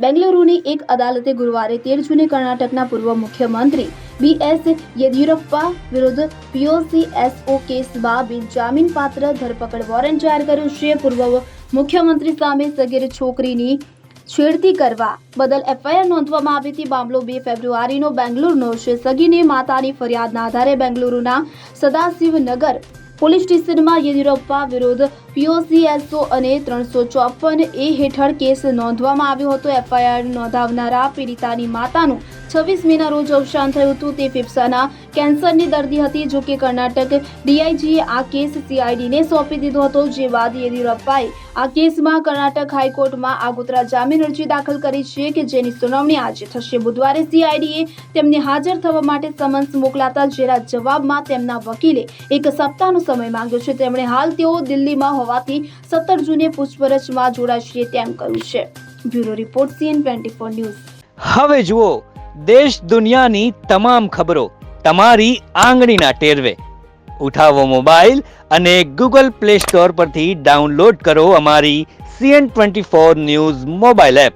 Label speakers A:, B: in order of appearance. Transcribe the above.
A: બેંગલુરુની એક અદાલતે ગુરુવારે તેર જૂને કર્ણાટકના પૂર્વ મુખ્યમંત્રી બી એસ યેદિયુરપ્પા વિરુદ્ધ પીઓસીએસઓ કેસમાં બિનજામીનપાત્ર ધરપકડ વોરંટ જાહેર કર્યું છે. પૂર્વ મુખ્યમંત્રી સામે સગીર છોકરીની છેડતી કરવા બદલ એફઆઈઆર નોંધવામાં આવી હતી. મામલો બે ફેબ્રુઆરીનો બેંગલુરુનો છે. સગીની માતાની ફરિયાદના આધારે બેંગલુરુના સદાશિવનગર પોલીસ સ્ટેશનમાં યેદિયુરપ્પા વિરુદ્ધ પીઓસીએસઓ અને ત્રણસો ચોપન એ હેઠળ કેસ નોંધવામાં આવ્યો હતો. એફઆઈઆર નોંધાવનારા પીડિતાની માતાનું છવ્વીસ મેના રોજ અવસાન થયું હતું. તે ફેફસાના કેન્સરની દર્દી હતી, જો કે કર્ણાટક ડીઆઈજીએ આ કેસ સીઆઈડીને સોંપી દીધો હતો. જે બાદ યેદિયુરપ્પાએ આ કેસમાં કર્ણાટક હાઈકોર્ટમાં આગોતરા જામીન અરજી દાખલ કરી છે કે જેની સુનાવણી આજે થશે. બુધવારે સીઆઈડીએ તેમને હાજર થવા માટે સમન્સ મોકલાતા, જેના જવાબમાં તેમના વકીલે એક સપ્તાહનો સમય માંગ્યો છે. તેમણે હાલ તેઓ દિલ્હીમાં હોવાથી સત્તર જૂને પૂછપરછમાં જોડાશે તેમ કહ્યું છે. Bureau report CN twenty four news.
B: હવે જુઓ, દેશ દુનિયાની તમામ ખબરો તમારી આંગળીના ટેરવે. ઉઠાવો મોબાઈલ અને ગૂગલ પ્લે સ્ટોર પરથી ડાઉનલોડ કરો અમારી CN twenty four news mobile app.